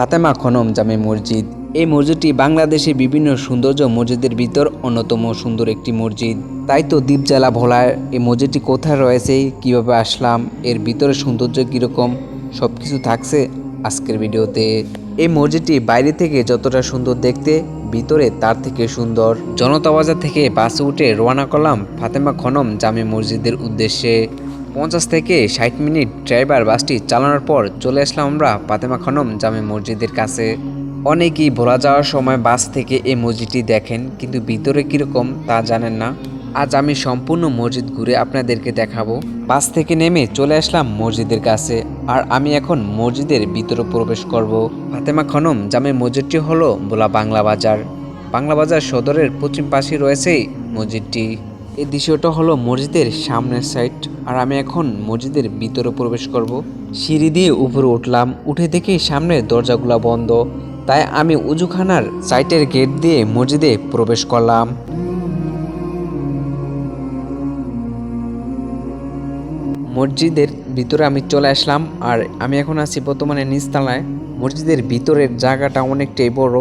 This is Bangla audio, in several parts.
ফাতেমা খনম জামে মসজিদ। এই মসজিদটি বাংলাদেশে বিভিন্ন সৌন্দর্য মসজিদের ভিতর অন্যতম সুন্দর একটি মসজিদ। তাই তো দ্বীপ দ্বীপজেলা ভোলার এই মসজিদটি কোথায় রয়েছে, কীভাবে আসলাম, এর ভিতরে সৌন্দর্য কীরকম সব কিছু থাকছে আজকের ভিডিওতে। এই মসজিদটি বাইরে থেকে যতটা সুন্দর দেখতে, ভিতরে তার থেকে সুন্দর। জনতা বাজার থেকে বাসে উঠে রওনা করলাম ফাতেমা খনম জামে মসজিদের উদ্দেশ্যে। পঞ্চাশ থেকে ষাট মিনিট ড্রাইভার বাসটি চালানোর পর চলে আসলাম আমরা ফাতেমা খনম জামে মসজিদের কাছে। অনেকেই ভোলা যাওয়ার সময় বাস থেকে এই মসজিদটি দেখেন, কিন্তু ভিতরে কীরকম তা জানেন না। আজ আমি সম্পূর্ণ মসজিদ ঘুরে আপনাদেরকে দেখাবো। বাস থেকে নেমে চলে আসলাম মসজিদের কাছে, আর আমি এখন মসজিদের ভিতরে প্রবেশ করব। ফাতেমা খনম জামে মসজিদটি হলো ভোলা বাংলা বাজার। বাংলা বাজার সদরের পশ্চিম পাশে রয়েছে মসজিদটি। এই দৃশ্যটা হলো মসজিদের সামনের সাইড আর আমি এখন মসজিদের ভিতরে প্রবেশ করব। সিঁড়ি দিয়ে উপরে উঠলাম, উঠে দেখি সামনের দরজাগুলো বন্ধ। তাই আমি উজুখানার সাইটের গেট দিয়ে মসজিদে প্রবেশ করলাম। মসজিদের ভিতরে আমি চলে আসলাম, আর আমি এখন আছি বর্তমানে নিচতলায় মসজিদের ভিতরের জায়গাটা অনেকটাই বড়।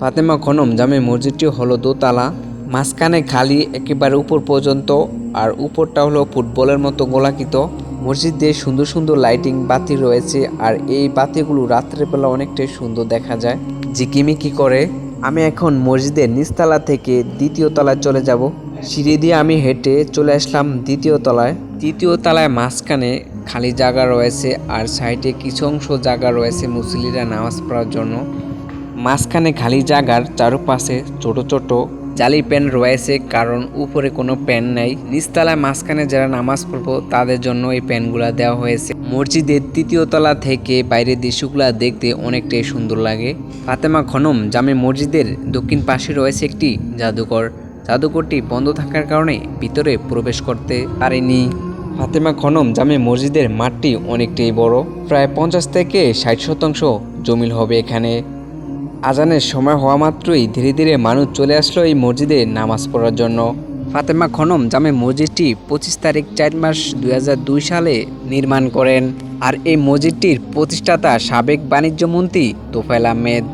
ফাতেমা খনম জামে মসজিদটি হলো দোতলা। মাঝখানে খালি একেবারে উপর পর্যন্ত আর উপরটা হলো ফুটবলের মতো গোলাকৃত। মসজিদে সুন্দর সুন্দর লাইটিং বাতি রয়েছে আর এই বাতিগুলো রাত্রেবেলা অনেকটাই সুন্দর দেখা যায়। ঝিকিমিকি করে। আমি এখন মসজিদের নিচতলা থেকে দ্বিতীয় তলায় চলে যাব। সিঁড়ি দিয়ে আমি হেঁটে চলে আসলাম দ্বিতীয় তলায়। তৃতীয় তলায় মাঝখানে খালি জায়গা রয়েছে আর সাইডে কিছু অংশ জায়গা রয়েছে মুসলিরা নামাজ পড়ার জন্য। মাঝখানে খালি জায়গার চারপাশে ছোট ছোট জালি প্যান রয়েছে, কারণ উপরে কোনো প্যান নাই। নিচতলায় মাঝখানে যারা নামাজ পড়ব, তাদের জন্য এই প্যানগুলা দেওয়া হয়েছে। মসজিদের তৃতীয় তলা থেকে বাইরের দৃশ্যগুলা দেখতে অনেকটাই সুন্দর লাগে। ফাতেমা খনম জামে মসজিদের দক্ষিণ পাশে রয়েছে একটি জাদুঘর। জাদুঘরটি বন্ধ থাকার কারণে ভিতরে প্রবেশ করতে পারেনি। ফাতেমা খনম জামে মসজিদের মাঠটি অনেকটাই বড়। প্রায় পঞ্চাশ থেকে ষাট শতাংশ জমিল হবে এখানে। আজানের সময় হওয়া মাত্রই ধীরে ধীরে মানুষ চলে আসলো এই মসজিদে নামাজ পড়ার জন্য। ফাতেমা খনম জামে মসজিদটি পঁচিশ তারিখ চার মাস দু হাজার দুই সালে নির্মাণ করেন। আর এই মসজিদটির প্রতিষ্ঠাতা সাবেক বাণিজ্যমন্ত্রী তোফায়েল আহমেদ।